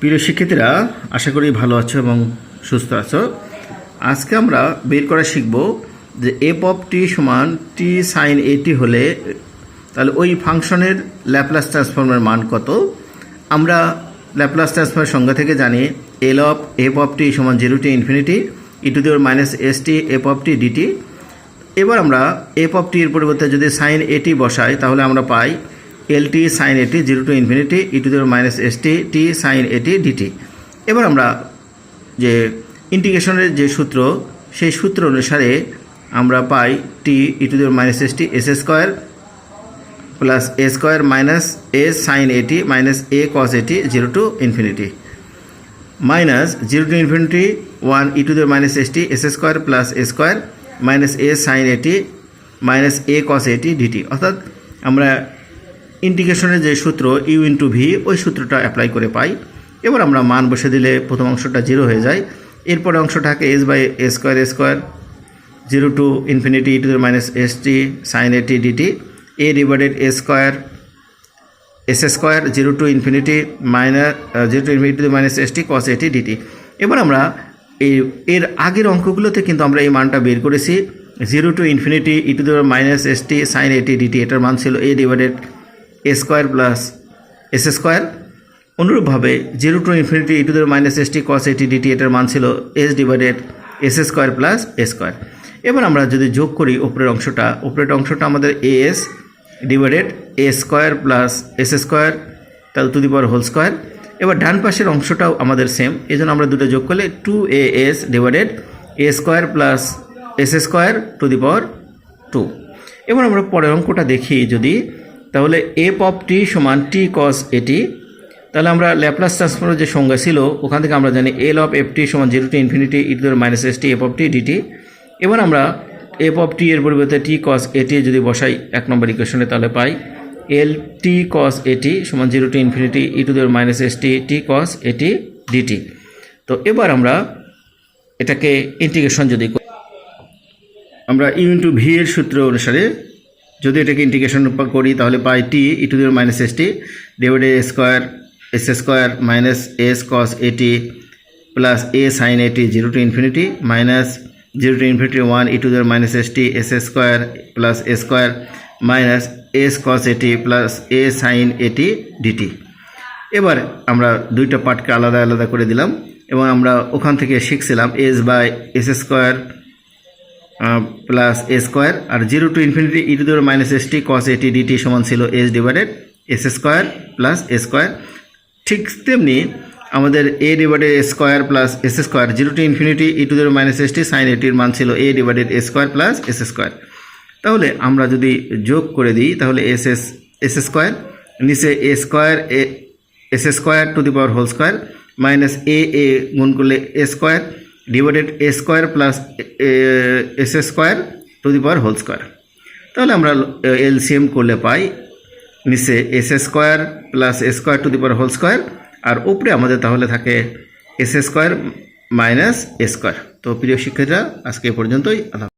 প্রিয় শিক্ষার্থীরা, আশা করি ভালো আছো এবং সুস্থ আছো। আজকে আমরা বের করা শিখব যে এফ অফ টি সমান টি সাইন এটি হলে তাহলে ওই ফাংশনের ল্যাপ্লাস ট্রান্সফর্মের মান কত? আমরা ল্যাপ্লাস ট্রান্সফর্মের সংজ্ঞা থেকে জানি L of F of T সমান zero to infinity E to the power minus S T F of T D T এবার আমরা এফ অফ টির পরিবর্তে যদি সাইন এটি বসাই, তাহলে আমরা পাই L T sine A T zero to infinity E to the power minus S T T sine A T D T এবার আমরা যে ইন্টিগ্রেশনের যে সূত্র, সেই সূত্র অনুসারে আমরা পাই T E to the power minus S T S square plus A square minus A sine A T minus A cos A T zero to infinity minus zero to infinity one E to the minus S T S square plus A square minus A sine A T minus A cos A T D T অর্থাৎ আমরা ইন্টিগ্রেশনের যে সূত্র you into V ওই সূত্রটা apply করে পাই। এবার আমরা মান বসে দিলে প্রথম অংশটা জিরো হয়ে যায়। এরপরে অংশটাকে S by A square A square zero to infinity to minus S T sine A T D T A divided A square S square zero to infinity minus zero to infinity to minus S T cos A T D T এবার আমরা এই, এর আগের অঙ্কগুলোতে কিন্তু আমরা এই মানটা বের করেছি। Zero to infinity E to minus S T sine A T D T এটার মান ছিল A divided A square plus S square. অনুরূপভাবে zero to infinity E to the minus S T cos A T D T এটার মান ছিল S divided S square plus A square. এবার আমরা যদি যোগ করি উপরের অংশটা উপরের অংশটা আমাদের A S divided A square plus S square, তাহলে to the power whole square. এবার ডান পাশের অংশটাও আমাদের সেম এই জন্য আমরা দুটো যোগ করলে two A S divided A square plus S square to the power two. এবার আমরা পরের অঙ্কটা দেখি যদি তাহলে এফ অফ টি সমান টি কস এটি তাহলে আমরা ল্যাপ্লাস ট্রান্সফর্মের যে সংজ্ঞা ছিল, ওখান থেকে আমরা জানি এল অফ এফ টি সমান zero to infinity E to minus S T F of T D T এবার আমরা এফ অফ টি এর পরিবর্তে টি কস এটি যদি বসাই এক নম্বর ইকুয়েশনে তাহলে পাই এল টি কস এটি সমান zero to infinity E to the power minus S T T cos A T D T তো এবার আমরা এটাকে ইন্টিগ্রেশন যদি আমরা ইউ ইন্টু ভি এর সূত্র অনুসারে যদি এটাকে ইন্টিগ্রেশন করি, তাহলে পাই T E to the power minus S T divided A square S square minus S cos A T plus A sine A T zero to infinity minus zero to infinity one E to the power minus S T S square plus A square minus S cos A T plus A sign এ এটি DT এবার আমরা দুইটা পার্টকে আলাদা আলাদা করে দিলাম এবং আমরা ওখান থেকে শিখছিলাম S by S square plus A square R zero to infinity E to the power minus S T cos A T D T সমান ছিল S divided S square plus A square ঠিক তেমনি আমাদের A divided A square plus S square zero to infinity E to the power minus S T sine এটির মান ছিল A divided A square plus S square তাহলে আমরা যদি যোগ করে দিই, তাহলে এস এস এস স্কোয়ার নিচে A square A S square to the power whole square minus A A গুণ করলে A square divided A square plus S square to the power whole square তাহলে আমরা এলসিএম করলে পাই নিচে S square plus square to the power whole square আর উপরে আমাদের তাহলে থাকে S square minus A square তো প্রিয় শিক্ষার্থীরা, আজকে এ পর্যন্তই। আল্লাহ